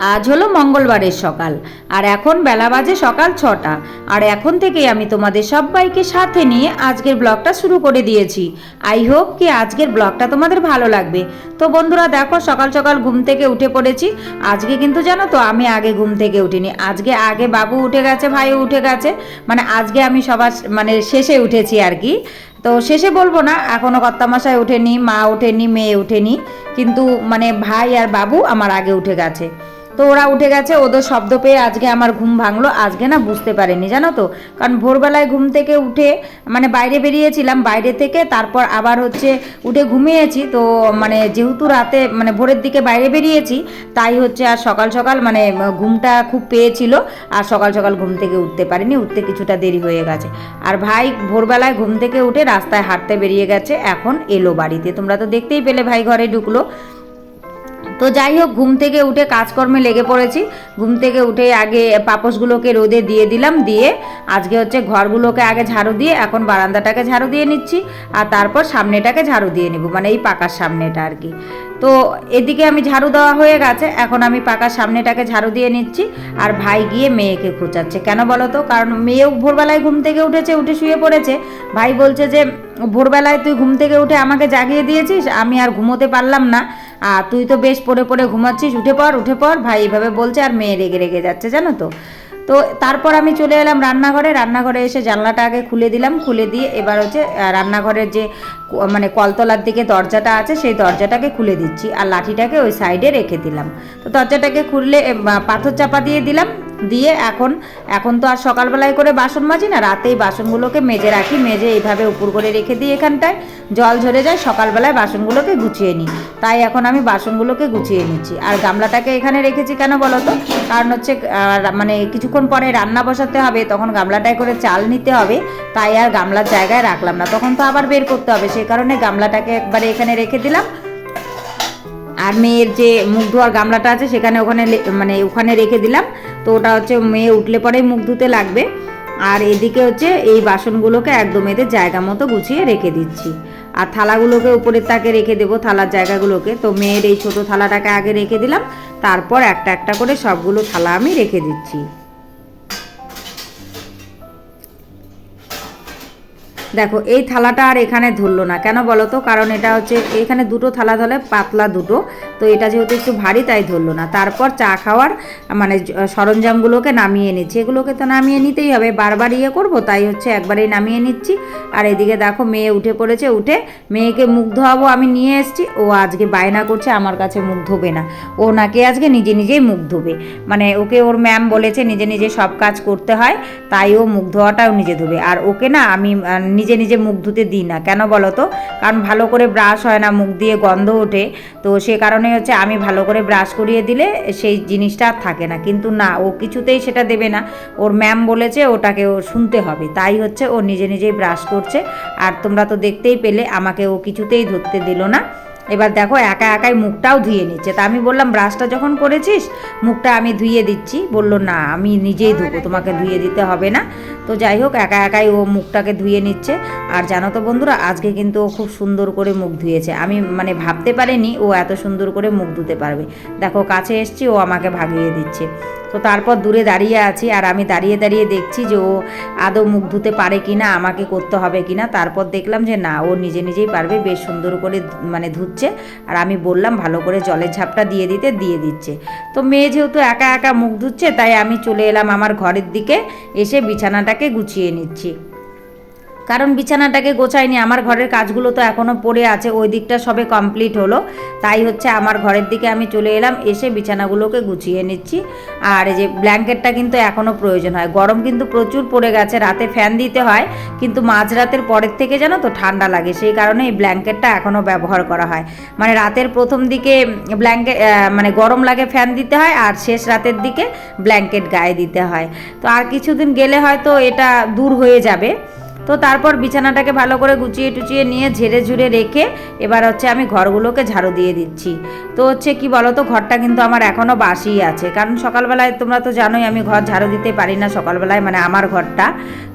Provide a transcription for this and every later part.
আজ হলো মঙ্গলবারের সকাল, আর এখন বেলা বাজে সকাল ছটা। আর এখন থেকেই আমি তোমাদের সবাইকে সাথে নিয়ে আজকের ব্লগটা শুরু করে দিয়েছি। আই হোপ কি আজকের ব্লগটা তোমাদের ভালো লাগবে। তো বন্ধুরা, দেখো সকাল সকাল ঘুম থেকে উঠে পড়েছি। আজকে কিন্তু জানো তো, আমি আগে ঘুম থেকে উঠিনি। আজকে আগে বাবু উঠে গেছে, ভাইও উঠে গেছে। মানে আজকে আমি সবার মানে শেষে উঠেছি আর কি। তো শেষে বলব না এখনও কর্তামশাই ওঠেনি, মা ওঠেনি, মেয়ে ওঠেনি। কিন্তু মানে ভাই আর বাবু আমার আগে উঠে গেছে। তো ওরা উঠে গেছে, ওদের শব্দ পেয়ে আজকে আমার ঘুম ভাঙলো, আজকে না বুঝতে পারেনি, জানো তো? কারণ ভোরবেলায় ঘুম থেকে উঠে মানে বাইরে বেরিয়েছিলাম, বাইরে থেকে তারপর আবার হচ্ছে উঠে ঘুমিয়েছি, তো মানে যেহেতু রাতে মানে ভোরের দিকে বাইরে বেরিয়েছি, তাই হচ্ছে আর সকাল সকাল মানে ঘুমটা খুব পেয়েছিল, আর সকাল সকাল ঘুম থেকে উঠতে পারিনি, উঠতে কিছুটা দেরি হয়ে গেছে। আর ভাই ভোরবেলায় ঘুম থেকে উঠে রাস্তায় হাঁটতে বেরিয়ে গেছে, এখন এলো বাড়িতে। তোমরা তো দেখতেই পেলে ভাই ঘরে ঢুকলো। তো যাই হোক, ঘুম থেকে উঠে কাজকর্মে লেগে পড়েছি। ঘুম থেকে উঠে আগে পাপোশগুলোকে রোদে দিয়ে দিলাম, দিয়ে আজকে হচ্ছে ঘরগুলোকে আগে ঝাড়ু দিয়ে এখন বারান্দাটাকে ঝাড়ু দিয়ে নিচ্ছি আর তারপর সামনেটাকে ঝাড়ু দিয়ে নিব মানে এই পাকার সামনেটা আর কি। তো এদিকে আমি ঝাড়ু দেওয়া হয়ে গেছে, এখন আমি পাকার সামনেটাকে ঝাড়ু দিয়ে নিচ্ছি আর ভাই গিয়ে মেয়েকে খোঁচাচ্ছে। কেন বলো তো? কারণ মেয়েও ভোরবেলায় ঘুম থেকে উঠেছে, উঠে শুয়ে পড়েছে। ভাই বলছে যে, ভোরবেলায় তুই ঘুম থেকে উঠে আমাকে জাগিয়ে দিয়েছিস? আমি আর ঘুমোতে পারলাম না। আর তুই তো বেশ পড়ে পড়ে ঘুমাচ্ছিস, উঠে পড় উঠে পড়। ভাই এভাবে বলছে আর মেয়ে রেগে রেগে যাচ্ছে, জানো তো? তো তারপর আমি চলে এলাম রান্নাঘরে। রান্নাঘরে এসে জানলাটা আগে খুলে দিলাম, খুলে দিয়ে এবার হচ্ছে রান্নাঘরের যে মানে কলতলার দিকে দরজাটা আছে, সেই দরজাটাকে খুলে দিচ্ছি। আর লাঠিটাকে ওই সাইডে রেখে দিলাম। তো দরজাটাকে খুললে পাথর চাপা দিয়ে দিলাম। দিয়ে এখন এখন তো আর সকালবেলায় করে বাসন মাজি না, রাতেই বাসনগুলোকে মেজে রাখি, মেজে এইভাবে উপর করে রেখে দিই এখানটায়। জল ঝরে যায়, সকালবেলায় বাসনগুলোকে গুছিয়ে নিই। তাই এখন আমি বাসনগুলোকে গুছিয়ে নিচ্ছি। আর গামলাটাকে এখানে রেখেছি কেন বলো তো? কারণ হচ্ছে মানে কিছুক্ষণ পরে রান্না বসাতে হবে, তখন গামলাটায় করে চাল নিতে হবে, তাই আর গামলার জায়গায় রাখলাম না। তখন তো আবার বের করতে হবে, সেই কারণে গামলাটাকে একবারে এখানে রেখে দিলাম। আর মেয়ের যে মুখ ধোয়ার গামলাটা আছে, সেখানে ওখানে মানে ওখানে রেখে দিলাম। তো ওটা হচ্ছে মেয়ে উঠলে পরেই মুখ ধুতে লাগবে। আর এদিকে হচ্ছে এই বাসনগুলোকে একদম এদের জায়গা মতো গুছিয়ে রেখে দিচ্ছি। আর থালাগুলোকে উপরের তাকে রেখে দেবো, থালার জায়গাগুলোকে। তো মেয়ের এই ছোটো থালাটাকে আগে রেখে দিলাম। তারপর একটা একটা করে সবগুলো থালা আমি রেখে দিচ্ছি। দেখো, এই থালাটা আর এখানে ধরলো না। কেন বলো তো? কারণ এটা হচ্ছে এখানে দুটো থালা ধরে, পাতলা দুটো। তো এটা যেহেতু একটু ভারী, তাই ধরলো না। তারপর চা খাওয়ার মানে সরঞ্জামগুলোকে নামিয়ে নিচ্ছি। এগুলোকে তো নামিয়ে নিতেই হবে, বারবার ইয়ে করব, তাই হচ্ছে একবারেই নামিয়ে নিচ্ছি। আর এদিকে দেখো, মেয়ে উঠে পড়েছে, উঠে মেয়েকে মুখ ধোয়াবো, আমি নিয়ে এসেছি। ও আজকে বায়না করছে, আমার কাছে মুখ ধোবে না। ও নাকি আজকে নিজে নিজেই মুখ ধোবে। মানে ওকে ওর ম্যাম বলেছে, নিজে নিজে সব কাজ করতে হয়, তাই ও মুখ ধোয়াটাও নিজে ধোবে। আর ওকে না, আমি নিজে নিজে মুখ ধুতে দিই না। কেন বলো তো? কারণ ভালো করে ব্রাশ হয় না, মুখ দিয়ে গন্ধ ওঠে। তো সে কারণে হচ্ছে আমি ভালো করে ব্রাশ করিয়ে দিলে সেই জিনিসটা আর থাকে না। কিন্তু না, ও কিছুতেই সেটা দেবে না। ওর ম্যাম বলেছে ওটাকে ও শুনতে হবে। তাই হচ্ছে ও নিজে নিজেই ব্রাশ করছে। আর তোমরা তো দেখতেই পেলে, আমাকে ও কিছুতেই ধরতে দিল না। এবার দেখো একা একাই মুখটাও ধুয়ে নিচ্ছে। তা আমি বললাম, ব্রাশটা যখন করেছিস, মুখটা আমি ধুয়ে দিচ্ছি। বলল, না, আমি নিজেই ধুবো, তোমাকে ধুয়ে দিতে হবে না। তো যাই হোক, একা একাই ও মুখটাকে ধুয়ে নিচ্ছে। আর জানো তো বন্ধুরা, আজকে কিন্তু ও খুব সুন্দর করে মুখ ধুয়েছে। আমি মানে ভাবতে পারিনি ও এত সুন্দর করে মুখ ধুতে পারবে। দেখো, কাছে এসছি, ও আমাকে ভাগিয়ে দিচ্ছে। তো তারপর দূরে দাঁড়িয়ে আছি আর আমি দাঁড়িয়ে দাঁড়িয়ে দেখছি যে ও আদৌ মুখ ধুতে পারে কি না আমাকে করতে হবে কি না তারপর দেখলাম যে না, ও নিজে নিজেই পারবে, বেশ সুন্দর করে মানে ধুচ্ছে। আর আমি বললাম, ভালো করে জলের ঝাপটা দিয়ে দিতে, দিয়ে দিচ্ছে। তো মেয়ে যেহেতু একা একা মুখ ধুচ্ছে, তাই আমি চলে এলাম আমার ঘরের দিকে, এসে বিছানাটাকে গুছিয়ে নিচ্ছি। কারণ বিছানাটাকে গোছাইনি আমার ঘরের কাজগুলো তো এখনও পড়ে আছে, ওই দিকটা সবে কমপ্লিট হলো। তাই হচ্ছে আমার ঘরের দিকে আমি চলে এলাম, এসে বিছানাগুলোকে গুছিয়ে নিচ্ছি। আর এই যে ব্ল্যাঙ্কেটটা কিন্তু এখনও প্রয়োজন হয়। গরম কিন্তু প্রচুর পড়ে গেছে, রাতে ফ্যান দিতে হয়, কিন্তু মাঝরাতের পরের থেকে জানো তো ঠান্ডা লাগে, সেই কারণে এই ব্ল্যাঙ্কেটটা এখনও ব্যবহার করা হয়। মানে রাতের প্রথম দিকে ব্ল্যাঙ্কেট মানে গরম লাগে ফ্যান দিতে হয়, আর শেষ রাতের দিকে ব্ল্যাঙ্কেট গায়ে দিতে হয়। তো আর কিছুদিন গেলে হয়তো এটা দূর হয়ে যাবে। তো তারপর বিছানাটাকে ভালো করে গুছিয়ে টুচিয়ে নিয়ে ঝেড়ে ঝুড়ে রেখে এবার হচ্ছে আমি ঘরগুলোকে ঝাড়ু দিয়ে দিচ্ছি। তো হচ্ছে কি বলো তো ঘরটা কিন্তু আমার এখনও বাসিই আছে। কারণ সকালবেলায় তোমরা তো জানোই আমি ঘর ঝাড়ু দিতে পারি না সকালবেলায় মানে আমার ঘরটা।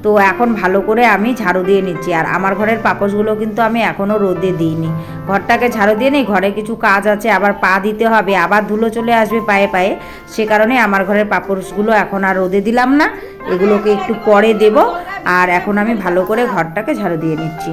তো এখন ভালো করে আমি ঝাড়ু দিয়ে নিচ্ছি। আর আমার ঘরের পাপোশগুলো কিন্তু আমি এখনও রোদে দিইনি। ঘরটাকে ঝাড়ু দিয়ে নিই, ঘরে কিছু কাজ আছে, আবার পা দিতে হবে, আবার ধুলো চলে আসবে পায়ে পায়ে। সে কারণে আমার ঘরের পাপোশগুলো এখন আর রোদে দিলাম না। এগুলোকে একটু পরে দেব। আর এখন আমি ভালো করে ঘরটাকে ঝাড়ু দিয়ে নিচ্ছি।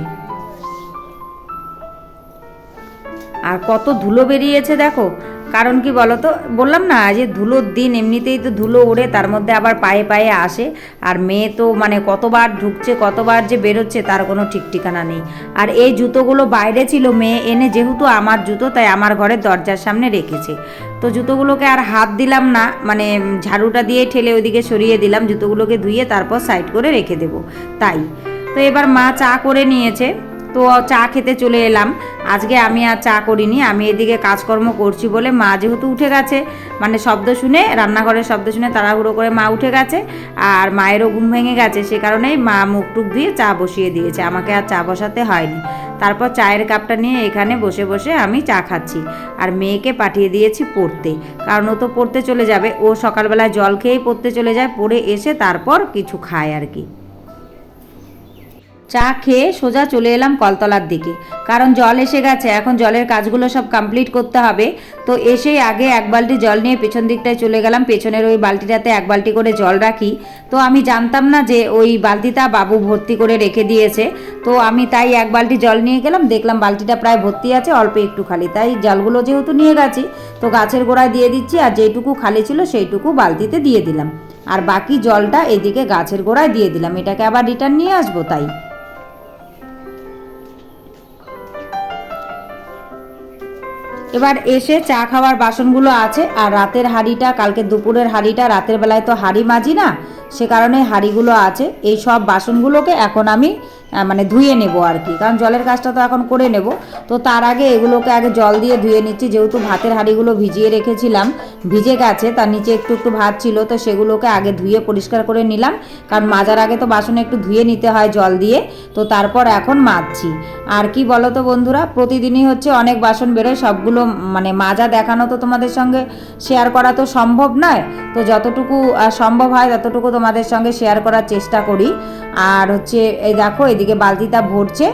আর কত ধুলো বেরিয়েছে দেখো। কারণ কি বলো তো বললাম না যে ধুলোর দিন এমনিতেই তো ধুলো ওড়ে, তার মধ্যে আবার পায়ে পায়ে আসে। আর মেয়ে তো মানে কতবার ঢুকছে, কতবার যে বেরোচ্ছে, তার কোনো ঠিক ঠিকানা নেই। আর এই জুতোগুলো বাইরে ছিল, মেয়ে এনে যেহেতু আমার জুতো, তাই আমার ঘরের দরজার সামনে রেখেছে। তো জুতোগুলোকে আর হাত দিলাম না মানে ঝাড়ুটা দিয়ে ঠেলে ওইদিকে সরিয়ে দিলাম, জুতোগুলোকে ধুয়ে তারপর সাইড করে রেখে দেবো, তাই। তো এবার মা চা করে নিয়েছে। তো চা খেতে চলে এলাম। আজকে আমি আর চা করিনি, আমি এদিকে কাজকর্ম করছি বলে মা যেহেতু উঠে গেছে মানে শব্দ শুনে, রান্নাঘরের শব্দ শুনে তাড়াহুড়ো করে মা উঠে গেছে আর মায়েরও ঘুম ভেঙে গেছে, সে কারণেই মা মুখ টুক দিয়ে চা বসিয়ে দিয়েছে, আমাকে আর চা বসাতে হয়নি। তারপর চায়ের কাপটা নিয়ে এখানে বসে বসে আমি চা খাচ্ছি আর মেয়েকে পাঠিয়ে দিয়েছি পড়তে, কারণ ও তো পড়তে চলে যাবে, ও সকালবেলায় জল খেয়েই পড়তে চলে যায়, পড়ে এসে তারপর কিছু খায় আর কি। চা খেয়ে সোজা চলে এলাম কলতলার দিকে। কারণ জল এসে গেছে, এখন জলের কাজগুলো সব কমপ্লিট করতে হবে। তো এসেই আগে এক বালতি জল নিয়ে পেছন দিকটায় চলে গেলাম। পেছনের ওই বালতিটাতে এক বালতি করে জল রাখি। তো আমি জানতাম না যে ওই বালতিটা বাবু ভর্তি করে রেখে দিয়েছে। তো আমি তাই এক বালতি জল নিয়ে গেলাম, দেখলাম বালতিটা প্রায় ভর্তি আছে, অল্প একটু খালি। তাই জলগুলো যেহেতু নিয়ে গেছি, তো গাছের গোড়ায় দিয়ে দিচ্ছি আর যেটুকু খালি ছিল সেইটুকু বালতিতে দিয়ে দিলাম। আর বাকি জলটা এদিকে গাছের গোড়ায় দিয়ে দিলাম। এটাকে আবার রিটার্ন নিয়ে আসব তাই। এবার এসে চা খাওয়ার বাসনগুলো আছে, আর রাতের হাঁড়িটা, কালকে দুপুরের হাঁড়িটা, রাতের বেলায় তো হাঁড়ি মাজি না সে কারণে হাঁড়িগুলো আছে, এই সব বাসনগুলোকে এখন আমি মানে ধুয়ে নেব আর কি। কারণ জলের কাজটা তো এখন করে নেব। তো তার আগে এগুলোকে আগে জল দিয়ে ধুয়ে নিচ্ছি। যেহেতু ভাতের হাঁড়িগুলো ভিজিয়ে রেখেছিলাম, ভিজে গেছে, তার নিচে একটু একটু ভাত ছিল, তো সেগুলোকে আগে ধুয়ে পরিষ্কার করে নিলাম। কারণ মাজার আগে তো বাসনে একটু ধুয়ে নিতে হয় জল দিয়ে, তো তারপর এখন মাজছি। আর কি বলো তো বন্ধুরা, প্রতিদিনই হচ্ছে অনেক বাসন বেরোয়, সবগুলো মানে মাজা দেখানো তো তোমাদের সঙ্গে শেয়ার করা তো সম্ভব নয়। তো যতটুকু সম্ভব হয়, ততটুকু তোমাদের সঙ্গে শেয়ার করার চেষ্টা করি। আর হচ্ছে এই দেখো এদিকে বালতিটা ভরছে।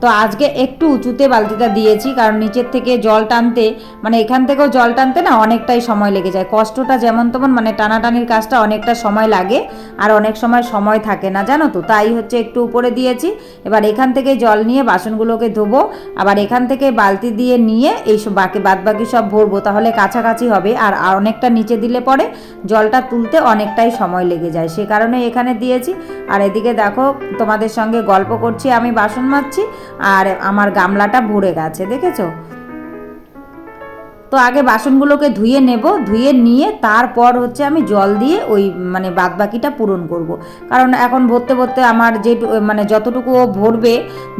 তো আজকে একটু উঁচুতে বালতিটা দিয়েছি, কারণ নিচের থেকে জল টানতে মানে এখান থেকেও জল টানতে না অনেকটাই সময় লেগে যায়। কষ্টটা যেমন তেমন মানে টানাটানির কাজটা অনেকটা সময় লাগে আর অনেক সময় সময় থাকে না, জানো তো? তাই হচ্ছে একটু উপরে দিয়েছি, এবার এখান থেকে জল নিয়ে বাসনগুলোকে ধোবো, আবার এখান থেকে বালতি দিয়ে নিয়ে এই সব বাকি বাদ বাকি সব ভরবো, তাহলে কাছাকাছি হবে আর অনেকটা নিচে দিলে পরে জলটা তুলতে অনেকটাই সময় লেগে যায়। সে কারণে এখানে দিয়েছি, আর এদিকে দেখো তোমাদের সঙ্গে গল্প করছি, আমি বাসন মাজছি আর আমার গামলাটা ভরে গেছে দেখেছ? তো আগে বাসনগুলোকে ধুয়ে নেব, ধুয়ে নিয়ে তারপর হচ্ছে আমি জল দিয়ে ওই মানে বাদবাকিটা পূরণ করব। কারণ এখন ভরতে ভরতে আমার যে মানে যতটুকু ও ভরবে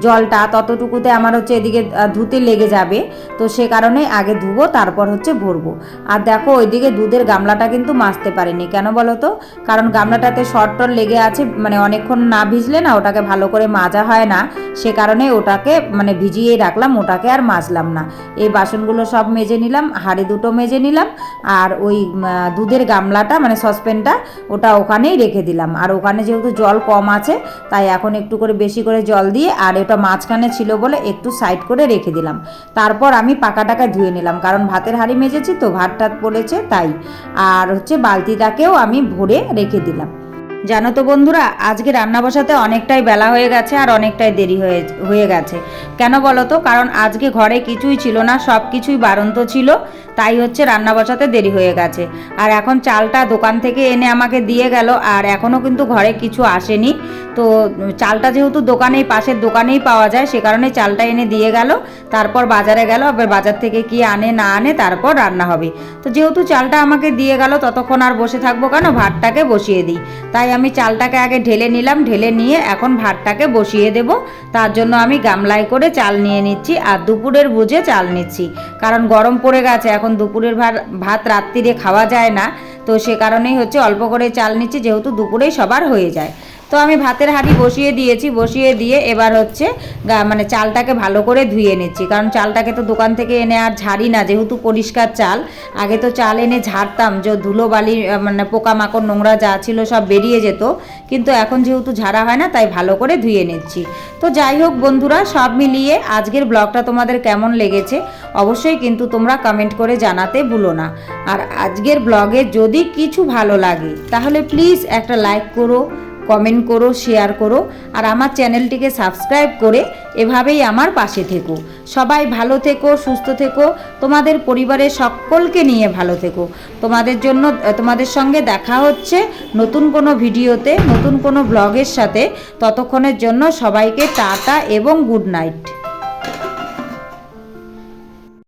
জলটা, ততটুকুতে আমার হচ্ছে এদিকে ধুতে লেগে যাবে। তো সে কারণে আগে ধুবো, তারপর হচ্ছে ভরবো। আর দেখো ওইদিকে দুধের গামলাটা কিন্তু মাজতে পারিনি। কেন বলো তো? কারণ গামলাটাতে শর্ট টর লেগে আছে মানে অনেকক্ষণ না ভিজলে না ওটাকে ভালো করে মাজা হয় না। সে কারণে ওটাকে মানে ভিজিয়ে রাখলাম, ওটাকে আর মাজলাম না। এই বাসনগুলো সব মেজে নিলাম হাঁড়ি দুটো মেজে নিলাম, আর ওই দুধের গামলাটা মানে সসপ্যানটা, ওটা ওখানেই রেখে দিলাম। আর ওখানে যেহেতু জল কম আছে, তাই এখন একটু করে বেশি করে জল দিয়ে, আর ওটা মাঝখানে ছিল বলে একটু সাইড করে রেখে দিলাম। তারপর আমি পাকা টাকায় ধুয়ে নিলাম, কারণ ভাতের হাঁড়ি মেজেছি তো ভাত টাত পড়েছে তাই। আর হচ্ছে বালতিটাকেও আমি ভরে রেখে দিলাম। জানো তো বন্ধুরা, আজকে রান্না বসাতে অনেকটাই বেলা হয়ে গেছে আর অনেকটাই দেরি হয়ে হয়ে গেছে। কেন বলো তো? কারণ আজকে ঘরে কিছুই ছিল না, সব কিছুই বারন্ত ছিল, তাই হচ্ছে রান্না বসাতে দেরি হয়ে গেছে। আর এখন চালটা দোকান থেকে এনে আমাকে দিয়ে গেল, আর এখনও কিন্তু ঘরে কিছু আসেনি। তো চালটা যেহেতু দোকানেই, পাশের দোকানেই পাওয়া যায়, সে কারণে চালটা এনে দিয়ে গেল, তারপর বাজারে গেল, আবার বাজার থেকে কি আনে না আনে তারপর রান্না হবে। তো যেহেতু চালটা আমাকে দিয়ে গেল, ততক্ষণ আর বসে থাকব কেন? ভাতটাকে বসিয়ে দিই। তাই আমি চালটাকে আগে ঢেলে নিলাম, ঢেলে নিয়ে এখন ভাতটাকে বসিয়ে দেব। তার জন্য আমি গামলায় করে চাল নিয়ে নিচ্ছি আর দুপুরের বুঝে চাল নিচ্ছি। কারণ গরম পড়ে গেছে, এখন দুপুরের ভাত ভাত রাত্রিরে খাওয়া যায় না। তো সে কারণেই হচ্ছে অল্প করে চাল নিচ্ছি, যেহেতু দুপুরেই সবার হয়ে যায়। তো আমি ভাতের হাঁড়ি বসিয়ে দিয়েছি, বসিয়ে দিয়ে এবার হচ্ছে মানে চালটাকে ভালো করে ধুয়ে নিচ্ছি। কারণ চালটাকে তো দোকান থেকে এনে আর ঝাড়ি না, যেহেতু পরিষ্কার চাল, আগে তো চাল এনে ঝাড়তাম, যে ধুলো বালি মানে পোকামাকড়, নোংরা যা ছিল সব বেরিয়ে যেত। কিন্তু এখন যেহেতু ঝাড়া হয় না, তাই ভালো করে ধুয়ে নিচ্ছি। তো যাই হোক বন্ধুরা, সব মিলিয়ে আজকের ব্লগটা তোমাদের কেমন লেগেছে, অবশ্যই কিন্তু তোমরা কমেন্ট করে জানাতে ভুলো না। আর আজকের ব্লগে যদি কিছু ভালো লাগে, তাহলে প্লিজ একটা লাইক করো কমেন্ট করো শেয়ার করো, আর আমার চ্যানেলটিকে সাবস্ক্রাইব করে এভাবেই আমার পাশে থেকো। সবাই ভালো থেকো, সুস্থ থেকো, তোমাদের পরিবারের সকলকে নিয়ে ভালো থেকো। তোমাদের জন্য তোমাদের সঙ্গে দেখা হচ্ছে নতুন কোনো ভিডিওতে, নতুন কোনো ব্লগের সাথে। ততক্ষণের জন্য সবাইকে টাটা এবং গুড নাইট